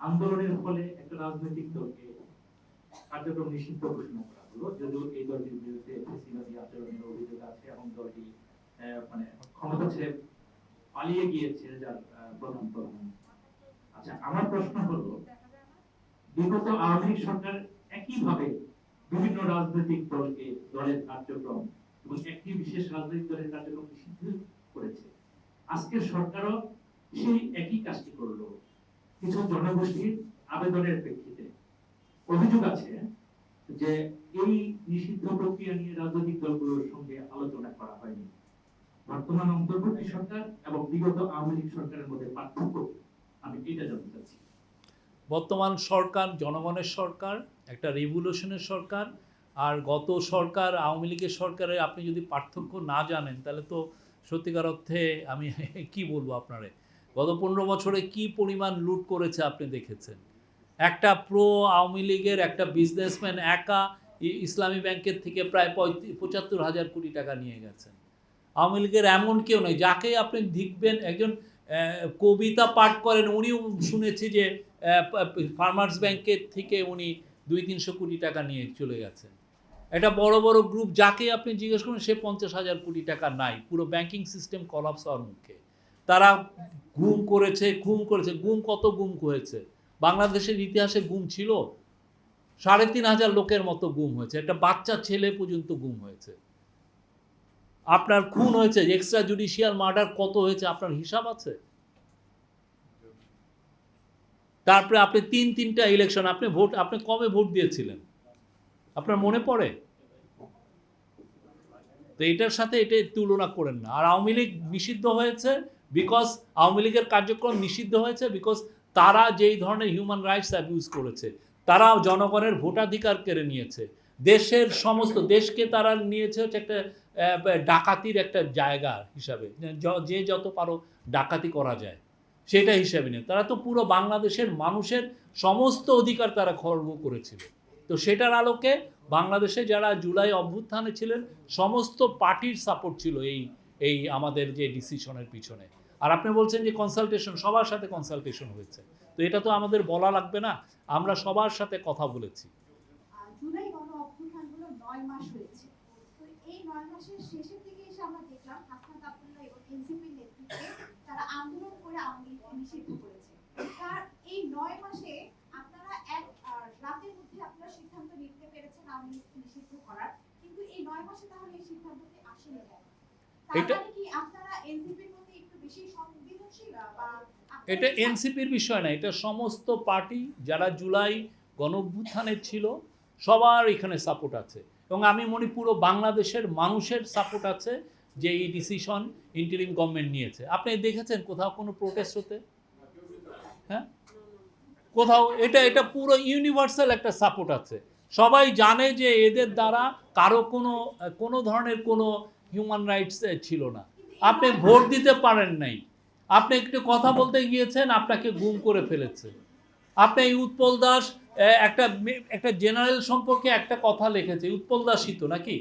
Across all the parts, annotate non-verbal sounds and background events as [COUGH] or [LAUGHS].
আন্দোলনের ফলে একটা রাজনৈতিক দলকে কার্যক্রম নিষিদ্ধ ঘোষণা করা হলো। যদিও এই দলটির বিরুদ্ধে ফেসিবাদী আচরণের অভিযোগ আছে এবং দলটি মানে ক্ষমতা ছেড়ে পালিয়ে গিয়েছে যার প্রধান প্রধান। আচ্ছা আমার প্রশ্ন হলো, বিগত আওয়ামী সরকার একইভাবে বিভিন্ন রাজনৈতিক দলকে, দলের কার্যক্রম এবং একটি বিশেষ রাজনৈতিক দলের কার্যক্রম নিষিদ্ধ করেছে। আজকের সরকারও সেই একই কাজটি করল। কিছু জনগোষ্ঠীর আবেদনের প্রেক্ষিতে। অভিযোগ আছে যে এই নিষিদ্ধ প্রক্রিয়া নিয়ে রাজনৈতিক দলগুলোর সঙ্গে আলোচনা করা হয়নি। বর্তমান অন্তর্বর্তী সরকার এবং বিগত আওয়ামী লীগ সরকারের মধ্যে পার্থক্য? আমি এটা জানতে চাচ্ছি। বর্তমান সরকার জনগণের সরকার, একটা রেভলিউশনের সরকার, আর গত সরকার আওয়ামী লীগের সরকারে আপনি যদি পার্থক্য না জানেন, তাহলে তো সত্যিকার অর্থে আমি [LAUGHS] কি বলব আপনারে? গত পনেরো বছরে কি পরিমাণ লুট করেছে আপনি দেখেছেন? একটা প্রো আওয়ামী লীগের, একটা বিজনেসম্যান একা ইসলামী ব্যাংকের থেকে প্রায় পঁচাত্তর হাজার কোটি টাকা নিয়ে গেছেন। আওয়ামী লীগের এমন কেউ নয় যাকে আপনি দেখবেন, একজন কবিতা পাঠ করেন, উনিও শুনেছি যে ফার্মার্স ব্যাংকের থেকে উনি দুই, তিনশো কোটি টাকা নিয়ে চলে গেছেন। একটা বড় বড় গ্রুপ যাকে আপনি জিজ্ঞেস করুন, সে পঞ্চাশ হাজার কোটি টাকা নাই, পুরো ব্যাংকিং সিস্টেম কলাপস হওয়ার মুখে। তারা গুম করেছে গুম করেছে। গুম কত গুম হয়েছে বাংলাদেশের ইতিহাসে গুম ছিল সাড়ে তিন হাজার লোকের মতো গুম হয়েছে। একটা বাচ্চা ছেলে পর্যন্ত গুম হয়েছে। আপনার খুন হয়েছে এক্সট্রা জুডিশিয়াল মার্ডার কত হয়েছে আপনার হিসাব আছে? তারপরে আপনি তিন তিনটা ইলেকশন আপনি ভোট, আপনি কবে ভোট দিয়েছিলেন? আপনার মনে পড়ে? তো এটার সাথে এটা তুলনা করেন না। আর আওয়ামী লীগ নিষিদ্ধ হয়েছে বিকজ আওয়ামী লীগের কার্যক্রম নিষিদ্ধ হয়েছে বিকজ তারা যেই ধরনের হিউম্যান রাইটস অ্যাবিউজ করেছে তারা জনগণের ভোটাধিকার কেড়ে নিয়েছে। দেশের সমস্ত, দেশকে তারা নিয়েছে হচ্ছে একটা ডাকাতির একটা জায়গা হিসাবে। যে যত পারো ডাকাতি করা যায় সেটা হিসাবে নিয়ে। তারা তো পুরো বাংলাদেশের মানুষের সমস্ত অধিকার তারা খর্ব করেছিল। তো সেটার আলোকে বাংলাদেশে যারা জুলাই অভ্যুত্থানে ছিলেন, সমস্ত পার্টির সাপোর্ট ছিল এই এই আমাদের যে ডিসিশনের পিছনে। আর আপনি বলছেন যে কনসালটেশন সবার সাথে কনসালটেশন হয়েছে। তো এটা তো আমাদের বলা লাগবে না, আমরা সবার সাথে কথা বলেছি। সিদ্ধান্ত নিতে পেরেছেন নিষিদ্ধ করার। কিন্তু এই নয় মাসে তাহলে এই এটা- মানে এটা এনসিপির বিষয় না এটা সমস্ত পার্টি যারা জুলাই গণঅভ্যুত্থানে ছিল সবার এখানে সাপোর্ট আছে। এবং আমি মনে পুরো বাংলাদেশের মানুষের সাপোর্ট আছে যে এই ডিসিশন ইন্টারিম গভর্নমেন্ট নিয়েছে। আপনি দেখেছেন কোথাও কোনো প্রোটেস্ট হতে? হ্যাঁ? কোথাও এটা এটা পুরো ইউনিভার্সাল একটা সাপোর্ট আছে। সবাই জানে যে এদের দ্বারা কারও কোনো কোনো ধরনের কোনো হিউম্যান রাইটস ছিল না। আপনি ভোট দিতে পারেন নাই। আপনি একটু কথা বলতে গিয়েছেন আপনাকে গুম করে ফেলেছে। আপনি এই উৎপল দাস একটা একটা জেনারেল সম্পর্কে একটা কথা লিখেছে উৎপল দাসই তো নাকি?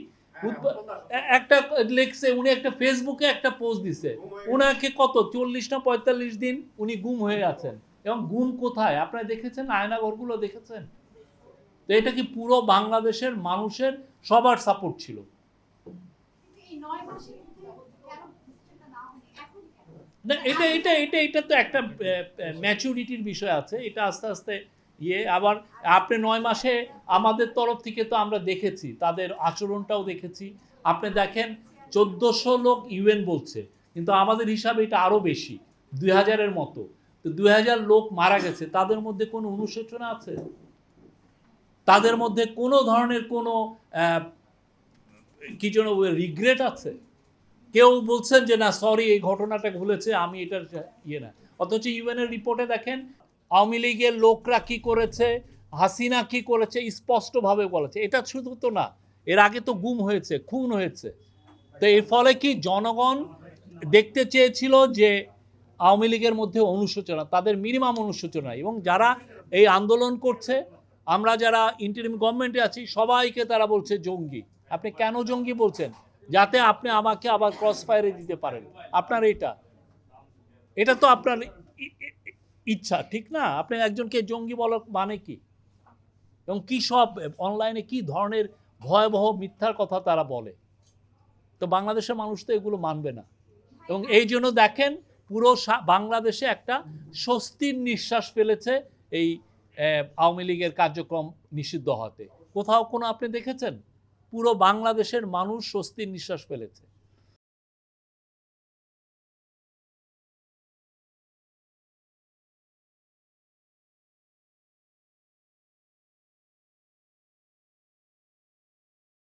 একটা লিখছে উনি একটা ফেসবুকে একটা পোস্ট দিছে। উনাকে কত চল্লিশ না পঁয়তাল্লিশ দিন উনি গুম হয়ে আছেন। এবং গুম কোথায়? আপনারা দেখেছেন? আয়নাঘরগুলো দেখেছেন? তো এটা কি পুরো বাংলাদেশের মানুষের সবার সাপোর্ট ছিল কিন্তু এই নয় মাসের মধ্যে কেন ডিসিশনটা না, এটা এটা এটা এটা তো একটা ম্যাচুরিটির বিষয় আছে। এটা আস্তে আস্তে ইয়ে আবার আপনি নয় মাসে আমাদের তরফ থেকে তো আমরা দেখেছি, তাদের আচরণটাও দেখেছি। আপনি দেখেন, চোদ্দোশো লোক ইউএন বলছে, কিন্তু আমাদের হিসাবে এটা আরও বেশি, দুই হাজারের মতো। তো দুই হাজার লোক মারা গেছে, তাদের মধ্যে কোনো অনুশোচনা আছে? তাদের মধ্যে কোনো ধরনের কোনো কি যেন রিগ্রেট আছে। কেউ বলছেন যে, না সরি এই ঘটনাটা ভুলেছে আমি এটার ইয়ে না। অথচ ইউএনের রিপোর্টে দেখেন, আওয়ামী লীগের লোকরা কি করেছে, হাসিনা কি করেছে, স্পষ্টভাবে বলেছে। এটা শুধু তো না, এর আগে তো গুম হয়েছে, খুন হয়েছে। তো এর ফলে কি জনগণ দেখতে চেয়েছিল যে, আওয়ামী লীগের মধ্যে অনুশোচনা, তাদের মিনিমাম অনুশোচনা। এবং যারা এই আন্দোলন করছে, আমরা যারা ইন্টারিম গভর্নমেন্টে আছি, সবাইকে তারা বলছে জঙ্গি। আপনি কেন জঙ্গি বলছেন? যাতে আপনি আমাকে আবার ক্রস ফায়ারে দিতে পারেন। আপনার এটা। এটা তো আপনার ইচ্ছা, ঠিক না? আপনি একজনকে জঙ্গি বলার মানে কি? এবং কি সব অনলাইনে কি ধরনের ভয়াবহ মিথ্যার কথা তারা বলে? তো বাংলাদেশের মানুষ তো এগুলো মানবে না। এবং এই জন্য দেখেন, পুরো বাংলাদেশে একটা স্বস্তির নিঃশ্বাস ফেলেছে এই আওয়ামী লীগের কার্যক্রম নিষিদ্ধ হতে কোথাও কোনো আপনি দেখেছেন? পুরো বাংলাদেশের মানুষ স্বস্তির নিঃশ্বাস ফেলেছে।